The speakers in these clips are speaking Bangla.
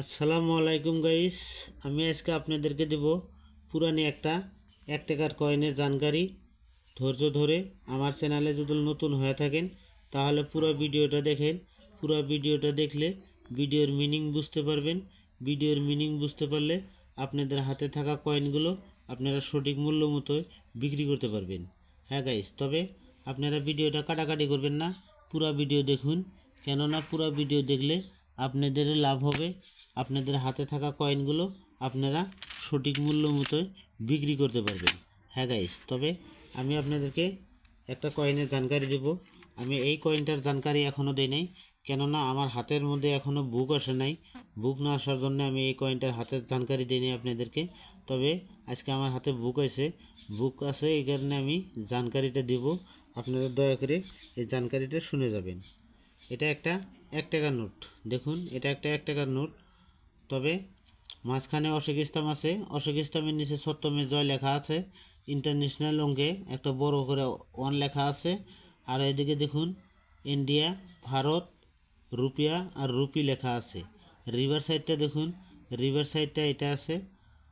আসসালামু আলাইকুম গাইস, আমি আজকে আপনাদেরকে দেব পুরানি একটা এক টাকার কয়েনের জানকারি। ধৈর্য ধরে আমার চ্যানেলে যদি নতুন হয়ে থাকেন, তাহলে পুরো ভিডিওটা দেখেন। পুরো ভিডিওটা দেখলে ভিডিওর মিনিং বুঝতে পারবেন। ভিডিওর মিনিং বুঝতে পারলে আপনাদের হাতে থাকা কয়েনগুলো আপনারা সঠিক মূল্য মতো বিক্রি করতে পারবেন। হ্যাঁ গাইস, তবে আপনারা ভিডিওটা কাটাকাটি করবেন না, পুরো ভিডিও দেখুন। কেননা পুরো ভিডিও দেখলে আপনাদের লাভ হবে। আপনাদের হাতে থাকা কয়েনগুলো আপনারা সঠিক মূল্য মতো বিক্রি করতে পারবেন। হ্যাঁ গাইস তবে আমি আপনাদেরকে একটা কয়েনের জানকারি দেব। আমি এই কয়েনটার জানকারি এখনও দিই নাই, কেননা আমার হাতের মধ্যে এখনও বুক আসে নাই। বুক না আসার জন্য আমি এই কয়েনটার হাতের জানকারি দিই নাই আপনাদেরকে। তবে আজকে আমার হাতে বুক আছে বুক আছে এই কারণে আমি জানকারিটা দেব। আপনারা দয়া করে এই জানকারিটা শুনে যাবেন। এটা একটা এক টাকার নোট। দেখুন, এটা একটা এক টাকার নোট। তবে মাঝখানে অশোক ইসলাম আছে। অশোক ইসলামের নিচে সত্যমের জয় লেখা আছে। ইন্টারন্যাশনাল অঙ্কে একটা বড় করে ওয়ান লেখা আছে। আর এদিকে দেখুন, ইন্ডিয়া, ভারত, রুপিয়া আর রুপি লেখা আছে। রিভার সাইডটা দেখুন, রিভার সাইডটা এটা আছে,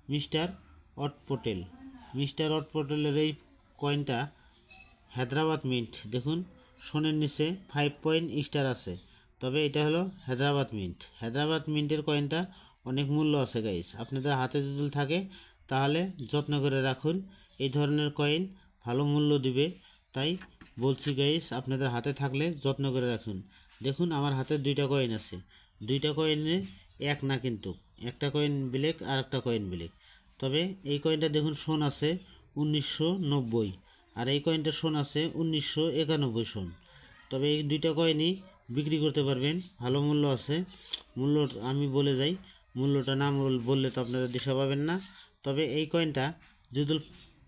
মিস্টার অট পটেল। মিস্টার অট পটেলের এই কয়েনটা হায়দ্রাবাদ মিন্ট। দেখুন, সোনের নিচে ফাইভ পয়েন্ট স্টার আছে। তবে এটা হলো হায়দ্রাবাদ মিন্ট। হায়দ্রাবাদ মিন্টের কয়েনটা অনেক মূল্য আছে গাইস আপনাদের হাতে যদি থাকে, তাহলে যত্ন করে রাখুন। এই ধরনের কয়েন ভালো মূল্য দিবে। তাই বলছি গাইস আপনাদের হাতে থাকলে যত্ন করে রাখুন। দেখুন, আমার হাতে দুইটা কয়েন আছে। দুইটা কয়েনে এক না কিন্তু। একটা কয়েন ব্ল্যাক আর একটা কয়েন ব্ল্যাক তবে এই কয়েনটা দেখুন, সোন আছে উনিশশো নব্বই। আর এই কয়েনটা সোন আছে উনিশশো একানব্বই সোন। তবে এই দুইটা কয়েনই বিক্রি করতে পারবেন। ভালো মূল্য আছে। মূল্য আমি বলে যাই, মূল্যটা না বল- বললে তো আপনারা দিশা পাবেন না। তবে এই কয়েনটা যদি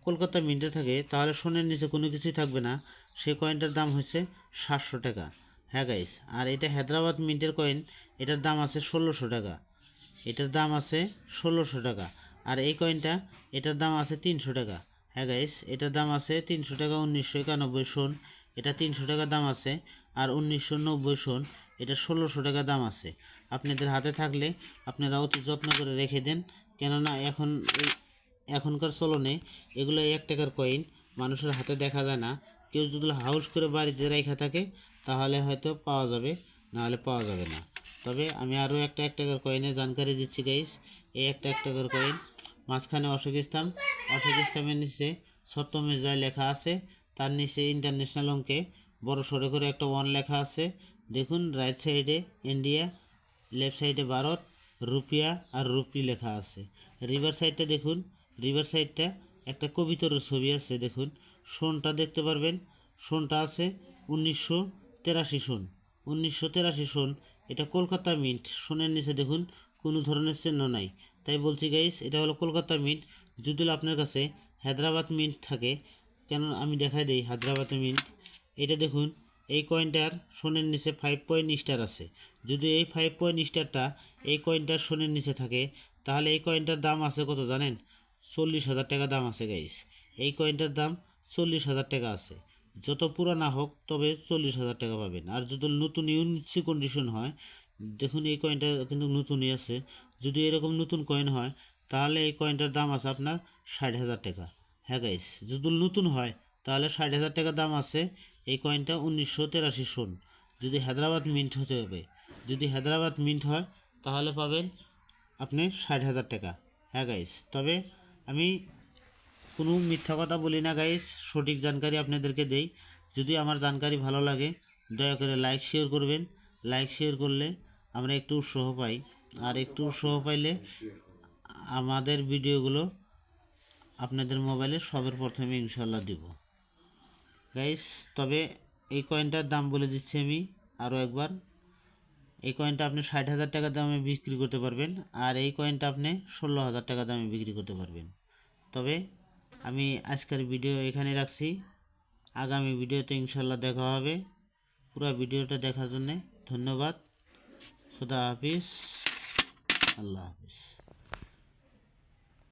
কলকাতা মিন্টে থাকে, তাহলে সোনের নিচে কোনো কিছুই থাকবে না। সেই কয়েনটার দাম হচ্ছে সাতশো টাকা। হ্যাঁ গাইস আর এটা হায়দ্রাবাদ মিন্টের কয়েন, এটার দাম আছে ষোলোশো টাকা। এটার দাম আছে ষোলোশো টাকা। আর এই কয়েনটা, এটার দাম আছে তিনশো টাকা। হ্যাঁ গাইস এটার দাম আছে তিনশো টাকা উনিশশো একানব্বই সন। এটা তিনশো টাকা দাম আছে, আর উনিশশো নব্বই সন, এটা ষোলোশো টাকা দাম আছে। আপনাদের হাতে থাকলে আপনারা অতি যত্ন করে রেখে দেন, কেননা এখন এখনকার চলনে এগুলো এক টাকার কয়েন মানুষের হাতে দেখা যায় না। কেউ যদি হাউস করে বাড়িতে রেখে থাকে, তাহলে হয়তো পাওয়া যাবে, নাহলে পাওয়া যাবে না। তবে আমি আরও একটা এক টাকার কয়েনে জানকারি দিচ্ছি গাইস এই একটা এক টাকার কয়েন মাঝখানে অশোক ইসলাম অশোক ইসলামের নিচে সপ্তমে জয় লেখা আছে। তার নিচে ইন্টারন্যাশনাল অঙ্কে বড় সড়ো করে একটা ওয়ান লেখা আছে। দেখুন রাইট সাইডে ইন্ডিয়া লেফট সাইডে ভারত, রুপিয়া আর রুপি লেখা আছে। রিভার সাইডটা দেখুন রিভার সাইডটা একটা কবিতর ছবি আছে, দেখুন। সোনটা দেখতে পারবেন। সোনটা আছে উনিশশো তেরাশি সোন। উনিশশো তেরাশি সোন, এটা কলকাতা মিন্ট সোনের নিচে দেখুন, কোনো ধরনের চিহ্ন নাই। তাই বলছি গাইস এটা হলো কলকাতা মিন্ট যদি আপনার কাছে হায়দ্রাবাদ মিন্ট থাকে কেন আমি দেখাই দিই, হায়দ্রাবাদ মিন্ট এটা দেখুন, এই কয়েনটার সোনের নিচে ফাইভ পয়েন্ট স্টার আছে। যদি এই ফাইভ পয়েন্ট স্টারটা এই কয়েনটার সোনের নিচে থাকে, তাহলে এই কয়েনটার দাম আছে কত জানেন? চল্লিশ হাজার টাকা দাম আছে গাইস এই কয়েনটার দাম চল্লিশ হাজার টাকা আছে। যত পুরানা হোক, তবে চল্লিশ হাজার টাকা পাবেন। আর যদি নতুন ইউনিসি কন্ডিশন হয়, দেখুন এই কয়েনটা কিন্তু নতুনই আছে। যদি এরকম নতুন কয়েন হয়, তাহলে এই কয়েনটার দাম আছে আপনার ষাট হাজার টাকা। হ্যাঁ গাইস যদি নতুন হয়, তাহলে ষাট হাজার টাকা দাম আছে। এই কয়েনটা উনিশশো তেরাশি সন। যদি হায়দ্রাবাদ মিন্ট হতে হবে। যদি হায়দ্রাবাদ মিন্ট হয়, তাহলে পাবেন আপনি ষাট হাজার টাকা। হ্যাঁ গাইস তবে আমি কোনো মিথ্যা কথা বলি না গাইস সঠিক জানকারি আপনাদেরকে দেই। যদি আমার জানকারি ভালো লাগে, দয়া করে লাইক শেয়ার করবেন। লাইক শেয়ার করলে আমরা একটু উৎসাহ পাই। আর একটু উৎসাহ পাইলে আমাদের ভিডিওগুলো আপনাদের মোবাইলে সবের প্রথমে ইনশাল্লাহ দিব। গাইস তবে এই কয়েনটার দাম বলে দিচ্ছি আমি আরও একবার। এই কয়েনটা আপনি ষাট হাজার টাকা দামে বিক্রি করতে পারবেন আর এই কয়েনটা আপনি ষোলো হাজার টাকা দামে বিক্রি করতে পারবেন। তবে আমি আজকের ভিডিও এখানে রাখছি। আগামী ভিডিওতে ইনশাল্লাহ দেখা হবে। পুরো ভিডিওটা দেখার জন্যে ধন্যবাদ। খুদা হাফিজ। আল্লাহ হাফিজ।